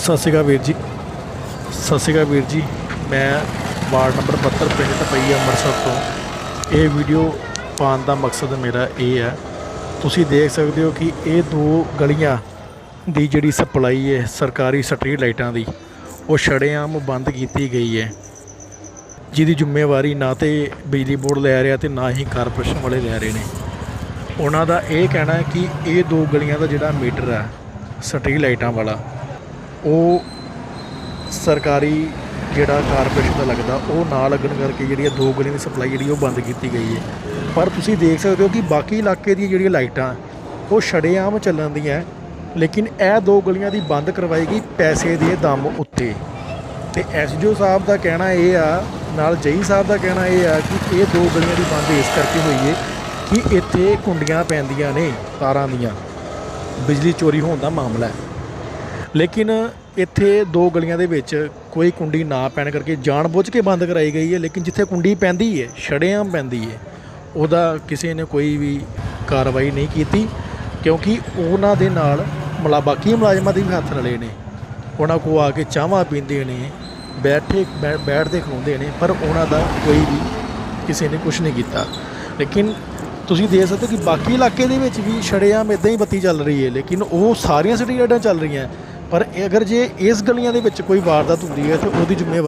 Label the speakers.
Speaker 1: ਸਤਿ ਸ਼੍ਰੀ ਅਕਾਲ ਵੀਰ ਜੀ। ਸਤਿ ਸ਼੍ਰੀ ਅਕਾਲ ਵੀਰ ਜੀ। ਮੈਂ ਵਾਰਡ ਨੰਬਰ 72 ਪਿੰਡ ਟਪਈ, ਅੰਮ੍ਰਿਤਸਰ ਤੋਂ। ਇਹ ਵੀਡੀਓ ਪਾਉਣ ਦਾ ਮਕਸਦ ਮੇਰਾ ਇਹ ਹੈ। ਤੁਸੀਂ ਦੇਖ ਸਕਦੇ ਹੋ ਕਿ ਇਹ ਦੋ ਗਲੀਆਂ ਦੀ ਜਿਹੜੀ ਸਪਲਾਈ ਹੈ, ਸਰਕਾਰੀ ਸਟਰੀਟ ਲਾਈਟਾਂ ਦੀ, ਉਹ ਸ਼ਰੇਆਮ ਬੰਦ ਕੀਤੀ ਗਈ ਹੈ। ਜਿਹਦੀ ਜ਼ਿੰਮੇਵਾਰੀ ਨਾ ਤੇ ਬਿਜਲੀ ਬੋਰਡ ਲੈ ਰਿਹਾ ਤੇ ਨਾ ਹੀ ਕਾਰਪੋਰੇਸ਼ਨ ਵਾਲੇ ਲੈ ਰਹੇ ਨੇ। ਉਹਨਾਂ ਦਾ ਇਹ ਕਹਿਣਾ ਹੈ ਕਿ ਇਹ ਦੋ ਗਲੀਆਂ ਦਾ ਜਿਹੜਾ ਮੀਟਰ ਹੈ, ਸਟਰੀਟ ਲਾਈਟਾਂ ਵਾਲਾ ਉਹ ਸਰਕਾਰੀ ਜਿਹੜਾ ਕਾਰਪੋਰੇਸ਼ਨ ਦਾ ਲੱਗਦਾ, ਉਹ ਨਾ ਲੱਗਣ ਕਰਕੇ ਜਿਹੜੀ ਇਹ ਦੋ ਗਲੀਆਂ ਦੀ ਸਪਲਾਈ ਜਿਹੜੀ ਉਹ ਬੰਦ ਕੀਤੀ ਗਈ ਹੈ। ਪਰ ਤੁਸੀਂ ਦੇਖ ਸਕਦੇ ਹੋ ਕਿ ਬਾਕੀ ਇਲਾਕੇ ਦੀਆਂ ਜਿਹੜੀਆਂ ਲਾਈਟਾਂ, ਉਹ ਸ਼ਰੇਆਮ ਚੱਲਣ ਦੀਆਂ ਲੇਕਿਨ ਇਹ ਦੋ ਗਲੀਆਂ ਦੀ ਬੰਦ ਕਰਵਾਈ ਗਈ ਪੈਸੇ ਦੇ ਦਮ ਉੱਤੇ। ਤੇ ਐਸਡੀਓ ਸਾਹਿਬ ਦਾ ਕਹਿਣਾ ਇਹ ਆ, ਨਾਲ ਜਈ ਸਾਹਿਬ ਦਾ ਕਹਿਣਾ ਇਹ ਆ ਕਿ ਇਹ ਦੋ ਗਲੀਆਂ ਦੀ ਬੰਦ ਇਸ ਕਰਕੇ ਹੋਈ ਹੈ ਕਿ ਇੱਥੇ ਕੁੰਡੀਆਂ ਪੈਂਦੀਆਂ ਨੇ ਤਾਰਾਂ ਦੀਆਂ। ਬਿਜਲੀ ਚੋਰੀ ਹੋਣ ਦਾ ਮਾਮਲਾ ਹੈ। ਲੇਕਿਨ ਇੱਥੇ ਦੋ ਗਲੀਆਂ ਦੇ ਵਿੱਚ ਕੋਈ ਕੁੰਡੀ ਨਾ ਪੈਣ ਕਰਕੇ ਜਾਣਬੁੱਝ ਕੇ ਬੰਦ ਕਰਾਈ ਗਈ ਹੈ, ਲੇਕਿਨ ਜਿੱਥੇ ਕੁੰਡੀ ਪੈਂਦੀ ਹੈ ਛੜਿਆਮ ਪੈਂਦੀ ਹੈ, ਉਹਦਾ ਕਿਸੇ ਨੇ ਕੋਈ ਵੀ ਕਾਰਵਾਈ ਨਹੀਂ ਕੀਤੀ, ਕਿਉਂਕਿ ਉਹਨਾਂ ਦੇ ਨਾਲ ਮਲਾ, ਬਾਕੀ ਮੁਲਾਜ਼ਮਾਂ ਦੇ ਵੀ ਹੱਥ ਰਲੇ ਨੇ। ਉਹਨਾਂ ਕੋ ਆ ਕੇ ਚਾਹਾਂ ਪੀਂਦੇ ਨੇ, ਬੈਠੇ, ਬੈ- ਬੈਠਦੇ ਖਲੋਂਦੇ ਨੇ, ਪਰ ਉਹਨਾਂ ਦਾ ਕੋਈ ਵੀ ਕਿਸੇ ਨੇ ਕੁਝ ਨਹੀਂ ਕੀਤਾ। ਲੇਕਿਨ ਤੁਸੀਂ ਦੇਖ ਸਕਦੇ ਹੋ ਕਿ ਬਾਕੀ ਇਲਾਕੇ ਦੇ ਵਿੱਚ ਵੀ ਛੜਿਆਮ ਇਦਾਂ ਹੀ ਬੱਤੀ ਚੱਲ ਰਹੀ ਹੈ, ਲੇਕਿਨ ਉਹ ਸਾਰੀਆਂ ਸਿਟੀ ਲਾਈਟਾਂ ਚੱਲ ਰਹੀਆਂ। ਪਰ ਇਹ ਅਗਰ ਜੇ ਇਸ ਗਲੀਆਂ ਦੇ ਵਿੱਚ ਕੋਈ ਵਾਰਦਾਤ ਹੁੰਦੀ ਹੈ, ਤੇ ਉਹਦੀ ਜ਼ਿੰਮੇਵਾਰੀ